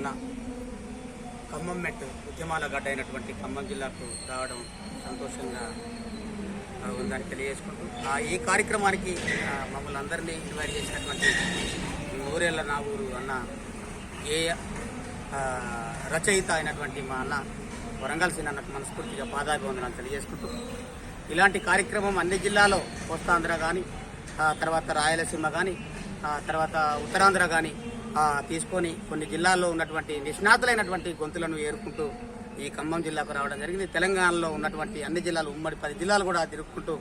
మన ఖమ్మం మెట్ ఉద్యమాల గడ్డ అయినటువంటి ఖమ్మం జిల్లాకు రావడం సంతోషంగా ఉందని తెలియజేసుకుంటూ ఆ, ఈ కార్యక్రమానికి మమ్మల్ని అందరినీ ఇన్వైట్ చేసినటువంటి ఊరేళ్ళ నా ఊరు అన్న ఏ రచయిత అయినటువంటి మా అన్న వరంగల్ సీన్ అన్నట్టు మనస్ఫూర్తిగా పాదాభివందనాలు తెలియజేసుకుంటూ ఇలాంటి కార్యక్రమం అన్ని జిల్లాలో కోస్తాంధ్ర కానీ తర్వాత రాయలసీమ కానీ తర్వాత ఉత్తరాంధ్ర కానీ తీసుకొని కొన్ని జిల్లాల్లో ఉన్నటువంటి నిష్ణాతులైనటువంటి గొంతులను ఏరుకుంటూ ఈ ఖమ్మం జిల్లాకు రావడం జరిగింది. తెలంగాణలో ఉన్నటువంటి అన్ని జిల్లాలు ఉమ్మడి పది జిల్లాలు కూడా తిరుక్కుంటూ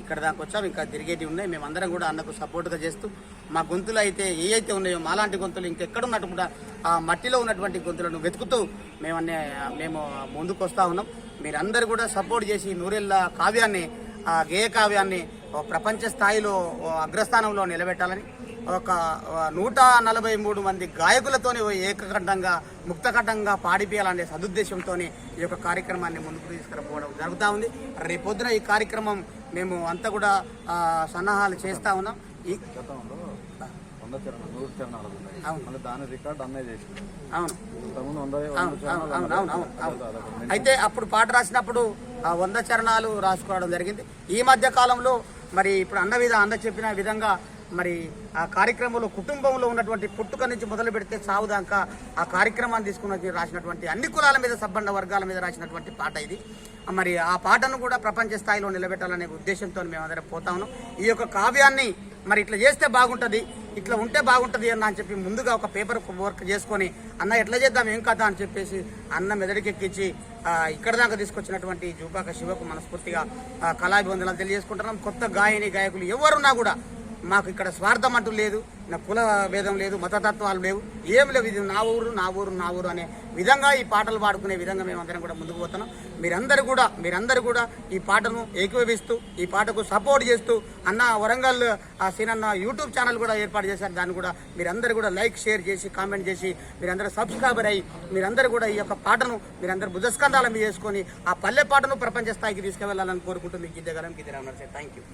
ఇక్కడ దాకా వచ్చాం. ఇంకా తిరిగేటివి ఉన్నాయి. మేమందరం కూడా అన్నకు సపోర్ట్గా చేస్తూ మా గొంతులు అయితే ఏ అయితే ఉన్నాయో మాలాంటి గొంతులు ఇంకెక్కడున్నట్టు కూడా ఆ మట్టిలో ఉన్నటువంటి గొంతులను వెతుకుతూ మేమన్నీ మేము ముందుకు వస్తూ ఉన్నాం. మీరందరూ కూడా సపోర్ట్ చేసి నూరెళ్ళ కావ్యాన్ని ఆ గేయ కావ్యాన్ని ప్రపంచ స్థాయిలో అగ్రస్థానంలో నిలబెట్టాలని ఒక నూట నలభై మూడు మంది గాయకులతోని ఓ ఏకకంఠంగా ముక్తకంఠంగా పాడిపియాలనే సదుద్దేశంతో ఈ యొక్క కార్యక్రమాన్ని ముందుకు తీసుకురాపోవడం జరుగుతూ ఉంది. రేపొద్దున ఈ కార్యక్రమం మేము అంతా కూడా సన్నాహాలు చేస్తా ఉన్నాం. ఈ వంద చరణాలు నూరు చరణాలు ఉన్నాయి. అవును. మళ్ళీ దాని రికార్డ్ అన్నయ్య చేసింది. అయితే అప్పుడు పాట రాసినప్పుడు ఆ వంద చరణాలు రాసుకోవడం జరిగింది. ఈ మధ్య కాలంలో మరి ఇప్పుడు అన్న విధ అన్న చెప్పిన విధంగా మరి ఆ కార్యక్రమంలో కుటుంబంలో ఉన్నటువంటి పుట్టుక నుంచి మొదలు పెడితే చావు దాకా ఆ కార్యక్రమాన్ని తీసుకున్న రాసినటువంటి అన్ని కులాల మీద సబ్బండ వర్గాల మీద రాసినటువంటి పాట ఇది. మరి ఆ పాటను కూడా ప్రపంచ స్థాయిలో నిలబెట్టాలనే ఉద్దేశంతో మేమందరం పోతా ఉన్నాం. ఈ యొక్క కావ్యాన్ని మరి ఇట్లా చేస్తే బాగుంటుంది ఇట్లా ఉంటే బాగుంటుంది అన్న అని చెప్పి ముందుగా ఒక పేపర్ వర్క్ చేసుకొని అన్న ఎట్లా చేద్దాం ఏం కథ? అని చెప్పేసి అన్న మెదడికెక్కించి ఇక్కడ దాకా తీసుకొచ్చినటువంటి జూపాక శివకు మనస్ఫూర్తిగా కళాభివందనాలు తెలియజేసుకుంటున్నాం. కొత్త గాయని గాయకులు ఎవరున్నా కూడా మాకు ఇక్కడ స్వార్థం అంటూ లేదు నా కుల భేదం లేదు మతతత్వాలు లేవు ఏం లేవు. ఇది నా ఊరు నా ఊరు నా ఊరు అనే విధంగా ఈ పాటలు పాడుకునే విధంగా మేమందరం కూడా ముందుకు పోతున్నాం. మీరందరూ కూడా మీరందరూ కూడా ఈ పాటను ఏకీభవిస్తూ ఈ పాటకు సపోర్ట్ చేస్తూ అన్న వరంగల్ ఆ సీనన్న యూట్యూబ్ ఛానల్ కూడా ఏర్పాటు చేశారు. దాన్ని కూడా మీరందరూ కూడా లైక్ షేర్ చేసి కామెంట్ చేసి మీరందరూ సబ్స్క్రైబర్ అయ్యి మీరందరూ కూడా ఈ యొక్క పాటను మీరందరూ బుధస్కంధాల మీద చేసుకొని ఆ పల్లె పాటను ప్రపంచ స్థాయికి తీసుకువెళ్ళాలని కోరుకుంటూ మీకు గిద్దగలం గిద్దరామన్నారు సార్ థ్యాంక్ యూ